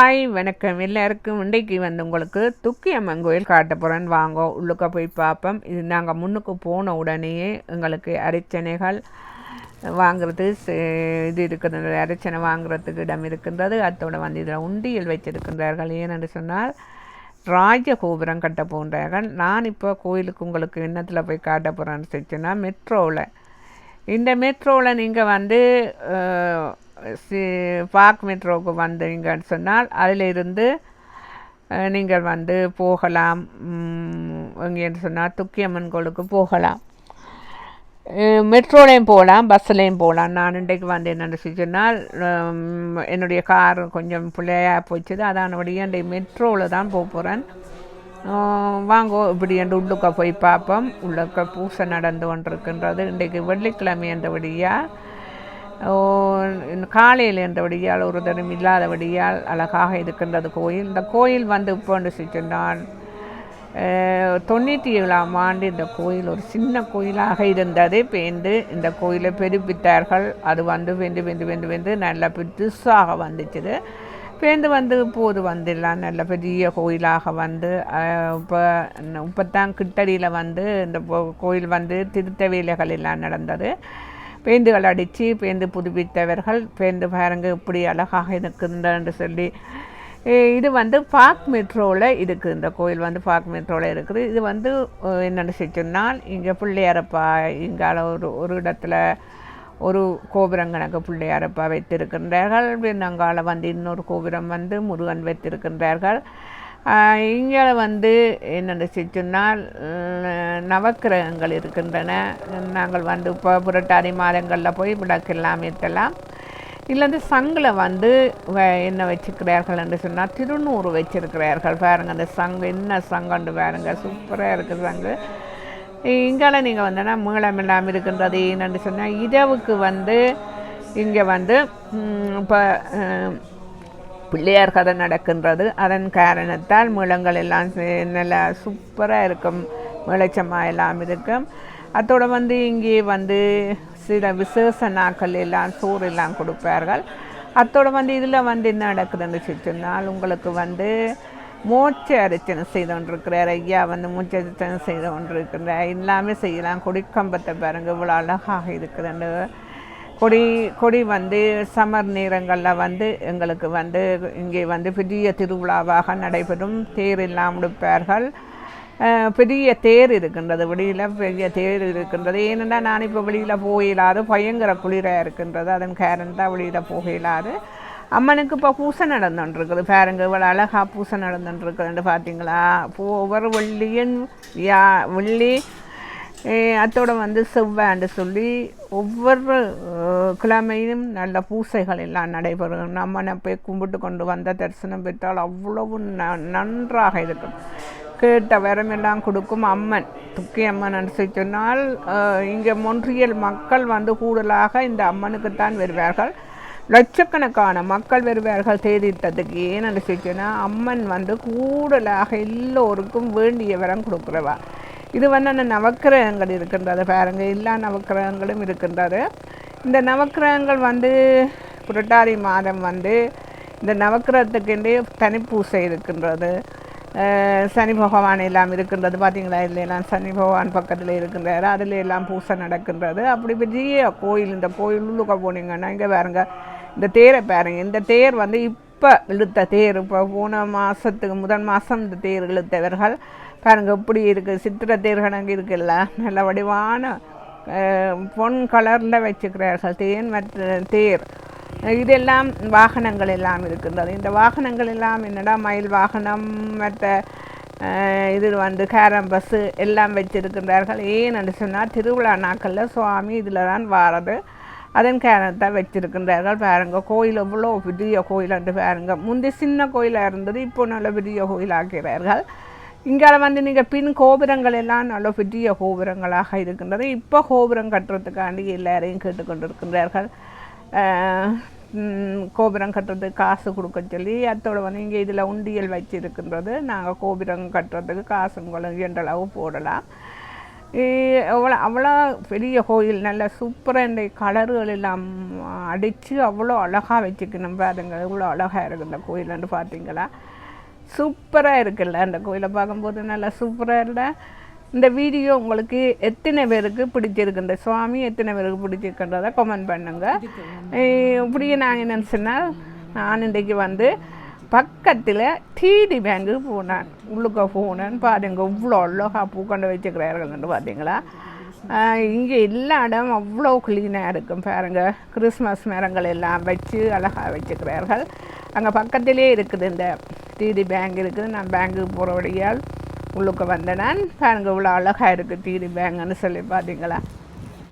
Hi வணக்கம். எல்லாருக்கும் இன்றைக்கு வந்து உங்களுக்கு துக்கி அம்மன் கோயில் காட்ட போகிறேன் வாங்க உள்ளுக்க போய் பார்ப்போம். இது நாங்கள் முன்னுக்கு போன உடனேயே எங்களுக்கு அரிச்சனைகள் வாங்கிறது சே- இது இருக்கிறது அரிச்சனை வாங்குறதுக்கு இடம் இருக்கின்றது. அத்தோட வந்து இதில் உண்டியல் வச்சிருக்கின்றார்கள் ஏனென்று சொன்னால் ராஜகோபுரம் கட்ட போன்றார்கள். நான் இப்போ கோயிலுக்கு உங்களுக்கு எண்ணத்தில் போய் காட்ட போகிறேன்னு மெட்ரோவில். இந்த மெட்ரோவில் நீங்கள் வந்து சி பார்க் மெட்ரோவுக்கு வந்தீங்கன்னு சொன்னால் அதிலிருந்து நீங்கள் வந்து போகலாம். எங்கேன்னு சொன்னால் துக்கியம்மன் கோளுக்கு போகலாம். மெட்ரோலையும் போகலாம் பஸ்ஸுலேயும் போகலாம். நான் இன்றைக்கு வந்து என்னென்னு சொன்னால் என்னுடைய கார் கொஞ்சம் பிள்ளையாக போச்சுது. அதானபடியே இந்த மெட்ரோவில் தான் போக போகிறேன் வாங்கோ இப்படி என்று உள்ளுக்க போய் பார்ப்போம். உள்ளுக்க பூசை நடந்து கொண்டிருக்கின்றது. இன்றைக்கு வெள்ளிக்கிழமை என்றபடியாக காலையில் என்றபடியால் ஒரு தரம் இல்லாதபடியால் அழகாக இருக்கின்றது கோயில். இந்த கோயில் வந்து இப்போ சொன்னால் தொண்ணூற்றி ஏழாம் ஆண்டு இந்த கோயில் ஒரு சின்ன கோயிலாக இருந்தது. பேந்து இந்த கோயிலை பெருப்பித்தார்கள். அது வந்து வெந்து வெந்து வெந்து வெந்து நல்ல பெருசாக வந்துச்சுது. பேந்து வந்து இப்போது வந்துடலாம் நல்ல பெரிய கோயிலாக வந்து இப்போ இப்போ தான் கிட்டடியில் வந்து இந்த கோயில் வந்து திருத்த வேலைகள் எல்லாம் நடந்தது. பேந்துகள் அடித்து பேந்து புதுப்பித்தவர்கள் பேந்து பாருங்க இப்படி அழகாக இருக்குதுன்னு சொல்லி இது வந்து பார்க் மெட்ரோவில் இருக்குது. இந்த கோயில் வந்து பார்க் மெட்ரோவில் இருக்குது. இது வந்து என்னென்னு சொன்னால் இங்கே பிள்ளையாரப்பா இங்கால ஒரு ஒரு இடத்துல ஒரு கோபுரம் கணக்கு பிள்ளையாரப்பா வைத்திருக்கின்றார்கள். பின்னங்கால வந்து இன்னொரு கோபுரம் வந்து முருகன் வைத்திருக்கின்றார்கள். இங்கே வந்து என்னென்னு சொன்னால் நவக்கிரகங்கள் இருக்கின்றன. நாங்கள் வந்து இப்போ புரட்டாதி மாதங்களில் போய் விளக்கெல்லாம் ஏற்றலாம். இல்லைந்து சங்கில் வந்து வ- என்ன வச்சுக்கிறார்கள் என்று சொன்னால் திருநூறு வச்சுருக்கிறார்கள். பாருங்கள் அந்த சங்கு என்ன சங்கன்று பாருங்க. சூப்பராக இருக்குது சங்கு. இங்கால நீங்கள் வந்தோன்னா மீளம் இருக்கின்றது என்னென்னு சொன்னால் இரவுக்கு வந்து இங்கே வந்து இப்போ பிள்ளையார் கதை நடக்கின்றது. அதன் காரணத்தால் முழங்கள் எல்லாம் நல்லா சூப்பராக இருக்கும். வெளிச்சமா எல்லாம் இருக்கும். அதோடு வந்து இங்கே வந்து சில விசேஷ நாட்கள் எல்லாம் சோறு எல்லாம் கொடுப்பார்கள். அத்தோட வந்து இதில் வந்து என்ன நடக்குதுன்னு சொன்னால் உங்களுக்கு வந்து மூச்சு அரிச்சனை செய்து கொண்டிருக்கிறார். ஐயா வந்து மூச்சு அரிச்சனை செய்து கொண்டிருக்கிறார். எல்லாமே செய்யலாம். கொடிக்கம்பத்தை பாருங்க இவ்வளோ அழகாக இருக்குதுன்னு. கொடி கொடி வந்து சம்மர் நேரங்களில் வந்து எங்களுக்கு வந்து இங்கே வந்து பெரிய திருவிழாவாக நடைபெறும். தேர் எல்லாம் முடிப்பார்கள் பெரிய தேர் இருக்கின்றது வெளியில் பெரிய தேர் இருக்கின்றது. ஏனென்றால் நான் இப்போ வெளியில் போயிடாது பயங்கர குளிராக இருக்கின்றது. அதன் காரணத்தான் வெளியில் போகலாது அம்மனுக்கு இப்போ பூசை நடந்துட்டுருக்குது பாருங்க இவ்வளோ அழகாக பூசை நடந்துட்டுருக்குதுன்னு பார்த்தீங்களா ஒவ்வொரு வெள்ளியும் யா வெள்ளி அத்தோட வந்து செவ்வாண்டு சொல்லி ஒவ்வொரு கிழமையும் நல்ல பூசைகள் எல்லாம் நடைபெறும். நம்மனை போய் கும்பிட்டு கொண்டு வந்த தரிசனம் பெற்றால் அவ்வளவு ந நன்றாக இருக்கும். கேட்ட வரமெல்லாம் கொடுக்கும் அம்மன் துக்கி அம்மன் சொல்லி சொன்னால் இங்கே மொன்றியல் மக்கள் வந்து கூடுதலாக இந்த அம்மனுக்குத்தான் வருவார்கள். லட்சக்கணக்கான மக்கள் வருவார்கள் தேதிட்டத்துக்கு ஏன்னு சொல்லிச்சுன்னா அம்மன் வந்து கூடுதலாக எல்லோருக்கும் வேண்டிய வரம் கொடுக்குறவா. இது வந்து அந்த நவக்கிரகங்கள் இருக்கின்றது பாருங்க. எல்லா நவக்கிரகங்களும் இருக்கின்றது. இந்த நவக்கிரகங்கள் வந்து புரட்டாதி மாதம் வந்து இந்த நவக்கிரகத்துக்கென்றே தனிப்பூசை இருக்கின்றது. சனி பகவான் எல்லாம் இருக்கின்றது. பார்த்தீங்களா இதுல எல்லாம் சனி பகவான் பக்கத்தில் இருக்கின்றார். அதில் எல்லாம் பூசை நடக்கின்றது. அப்படி பெரிய கோயில் இந்த கோயில் உள்ளுக்க போனீங்கன்னா இங்கே பாருங்க. இந்த தேரை பாருங்க. இந்த தேர் வந்து இப் இப்போ இழுத்த தேர் இப்போ போன மாதத்துக்கு முதல் மாதம் இந்த தேர் இழுத்தவர்கள். பாருங்கள் இப்படி இருக்குது சித்திர தேர் கணக்கு இருக்குல்ல? நல்ல வடிவான பொன் கலரில் வச்சுக்கிறார்கள். தேன் மற்ற தேர். இதெல்லாம் வாகனங்கள் எல்லாம் இருக்கின்றது. இந்த வாகனங்கள் எல்லாம் என்னடா மயில் வாகனம் மற்ற இது வந்து கேரம் பஸ்ஸு எல்லாம் வச்சுருக்கின்றார்கள். ஏன் என்று சொன்னால் திருவிழா நாட்களில் சுவாமி இதில் தான் வாரது. அதன் காரணத்தை வச்சுருக்கின்றார்கள் பாருங்க கோயில் எவ்வளோ பெரிய கோயில் என்று பாருங்க முந்தி சின்ன கோயிலாக இருந்தது இப்போ நல்ல பெரிய கோயிலாக்கிறார்கள் இங்கே வந்து நீங்கள் பின் கோபுரங்கள் எல்லாம் நல்ல பெரிய கோபுரங்களாக இருக்கின்றது இப்போ கோபுரம் கட்டுறதுக்காண்டி எல்லாரையும் கேட்டுக்கொண்டிருக்கின்றார்கள் கோபுரம் கட்டுறதுக்கு காசு கொடுக்க சொல்லி அத்தோட வந்து இங்கே இதில் உண்டியல் வச்சுருக்கின்றது நாங்கள் கோபுரம் கட்டுறதுக்கு காசு உங்களுக்கு என்றளவு போடலாம் அவ்வளோ அவ்வளோ பெரிய கோயில் நல்ல சூப்பராக இந்த கலர்கள் எல்லாம் அடித்து அவ்வளோ அழகாக வச்சுக்கணும் பாருங்க. எவ்வளோ அழகாக இருக்கு இந்த கோயில்னு பார்த்தீங்களா? சூப்பராக இருக்குல்ல அந்த கோயிலை பார்க்கும்போது நல்லா சூப்பராக இல்லை இந்த வீடியோ உங்களுக்கு எத்தனை பேருக்கு பிடிச்சிருக்கு? இந்த சுவாமி எத்தனை பேருக்கு பிடிச்சிருக்குன்றதை கமெண்ட் பண்ணுங்க. அஹ் இப்படியே நான் என்னன்னு சொன்னால் நான் இன்றைக்கு வந்து பக்கத்தில் டிடி பேங்க்கு போனேன். உள்ளுக்க போனேன்னு பாருங்க இவ்வளோ அழகா பூக்கொண்டு வச்சுக்கிறார்கள்னு பார்த்தீங்களா இங்கே எல்லா இடம் அவ்வளோ க்ளீனாக இருக்கும். பாருங்க கிறிஸ்மஸ் மரங்கள் எல்லாம் வச்சு அழகாக வச்சுக்கிறார்கள். அங்கே பக்கத்திலே இருக்குது இந்த டிடி பேங்க் இருக்குது. நான் பேங்க்குக்கு போகிற வழியால் உள்ளுக்க வந்தேன் நான் பாருங்க இவ்வளோ அழகாக இருக்குது டிடி பேங்குன்னு சொல்லி பார்த்தீங்களா